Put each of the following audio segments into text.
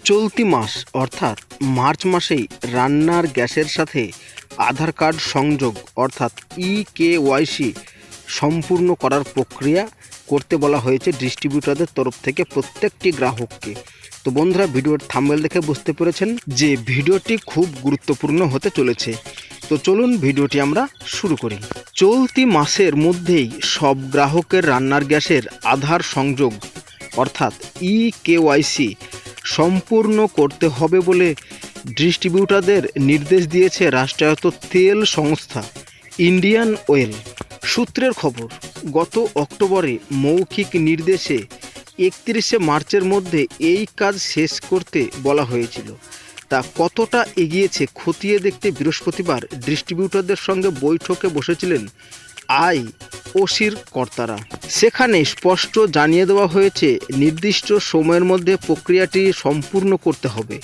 চলতি মাস, অর্থাৎ মার্চ মাসেই রান্নার গ্যাসের সাথে আধার কার্ড সংযোগ, অর্থাৎ ই কে ওয়াইসি সম্পূর্ণ করার প্রক্রিয়া করতে বলা হয়েছে ডিস্ট্রিবিউটরদের তরফ থেকে প্রত্যেকটি গ্রাহককে। তো বন্ধুরা, ভিডিওর থাম্বেল দেখে বুঝতে পেরেছেন যে ভিডিওটি খুব গুরুত্বপূর্ণ হতে চলেছে। তো চলুন ভিডিওটি আমরা শুরু করি। চলতি মাসের মধ্যেই সব গ্রাহকের রান্নার গ্যাসের আধার সংযোগ, অর্থাৎ ই কেওয়াইসি সম্পূর্ণ করতে হবে বলে ডিস্ট্রিবিউটারদের নির্দেশ দিয়েছে রাষ্ট্রায়ত্ত তেল সংস্থা, ইন্ডিয়ান ওয়েল সূত্রের খবর, গত অক্টোবরে মৌখিক নির্দেশে একত্রিশে মার্চের মধ্যে এই কাজ শেষ করতে বলা হয়েছিল। তা কতটা এগিয়েছে খতিয়ে দেখতে বৃহস্পতিবার ডিস্ট্রিবিউটরদের সঙ্গে বৈঠকে বসেছিলেন আই ওসির কর্তারা। সেখানে স্পষ্ট জানিয়ে দেওয়া হয়েছে, নির্দিষ্ট সময়ের মধ্যে প্রক্রিয়াটি সম্পূর্ণ করতে হবে।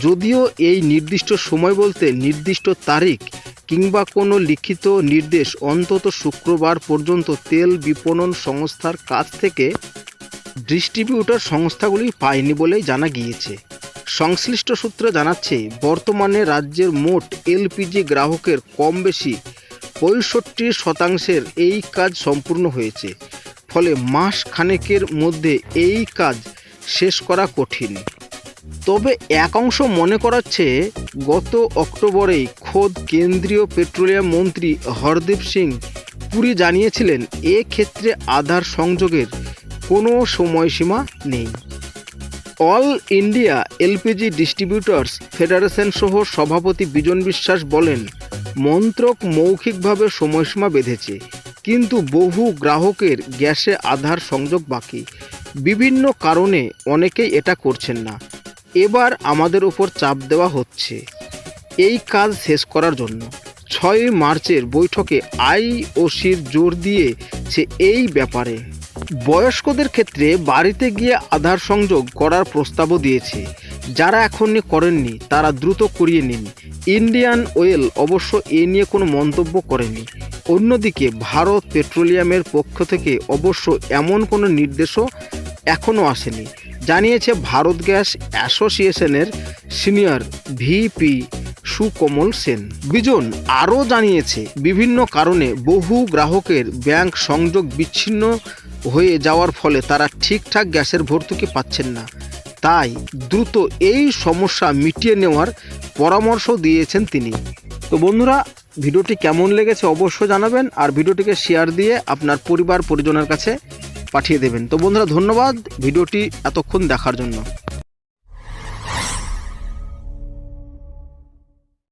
যদিও এই নির্দিষ্ট সময় বলতে নির্দিষ্ট তারিখ কিংবা কোনো লিখিত নির্দেশ অন্তত শুক্রবার পর্যন্ত তেল বিপণন সংস্থার কাছ থেকে ডিস্ট্রিবিউটর সংস্থাগুলি পায়নি বলেই জানা গিয়েছে। সংশ্লিষ্ট সূত্র জানাচ্ছে, বর্তমানে রাজ্যের মোট এলপিজি গ্রাহকের কম বেশি পঁয়ষট্টি শতাংশের এই কাজ সম্পূর্ণ হয়েছে। ফলে মাস খানেকের মধ্যে এই কাজ শেষ করা কঠিন। তবে এক অংশ মনে করাচ্ছে, গত অক্টোবরেই খোদ কেন্দ্রীয় পেট্রোলিয়াম মন্ত্রী হরদীপ সিং পুরী জানিয়েছিলেন, এ ক্ষেত্রে আধার সংযোগের কোনো সময়সীমা নেই। All India LPG Distributors Federation সহ সভাপতি বিজন বিশ্বাস বলেন মন্ত্রক মৌখিকভাবে সময়সীমা বেঁধেছে, কিন্তু বহু গ্রাহকের গ্যাসে আধার সংযোগ বাকি। বিভিন্ন কারণে অনেকেই এটা করছেন না। এবার আমাদের উপর চাপ দেওয়া হচ্ছে। এই কাজ শেষ করার জন্য। ছয় মার্চের বৈঠকে আই আইওসির জোর দিয়েছে এই ব্যাপারে বয়স্কদের ক্ষেত্রে বাড়িতে গিয়ে আধার সংযোগ করার প্রস্তাবও দিয়েছে। যারা এখনই করেননি, তারা দ্রুত করিয়ে নিন। ইন্ডিয়ান ওয়েল অবশ্য এ নিয়ে কোনো মন্তব্য করেনি। অন্যদিকে, ভারত পেট্রোলিয়ামের পক্ষ থেকে অবশ্য এমন কোনো নির্দেশও এখনও আসেনি। জানিয়েছে ভারত গ্যাস অ্যাসোসিয়েশনের সিনিয়র ভিপি সুকমল সেন। বিজন আরও জানিয়েছে, বিভিন্ন কারণে বহু গ্রাহকের ব্যাংক সংযোগ বিচ্ছিন্ন হয়ে যাওয়ার ফলে তারা ঠিকঠাক গ্যাসের ভর্তুকি পাচ্ছেন না। তাই দ্রুত এই সমস্যা মিটিয়ে নেওয়ার পরামর্শ দিয়েছেন তিনি। তো বন্ধুরা, ভিডিওটি কেমন লেগেছে অবশ্যই জানাবেন আর ভিডিওটিকে শেয়ার দিয়ে আপনার পরিবার পরিজনের কাছে পাঠিয়ে দেবেন। তো বন্ধুরা, ধন্যবাদ ভিডিওটি এতক্ষণ দেখার জন্য।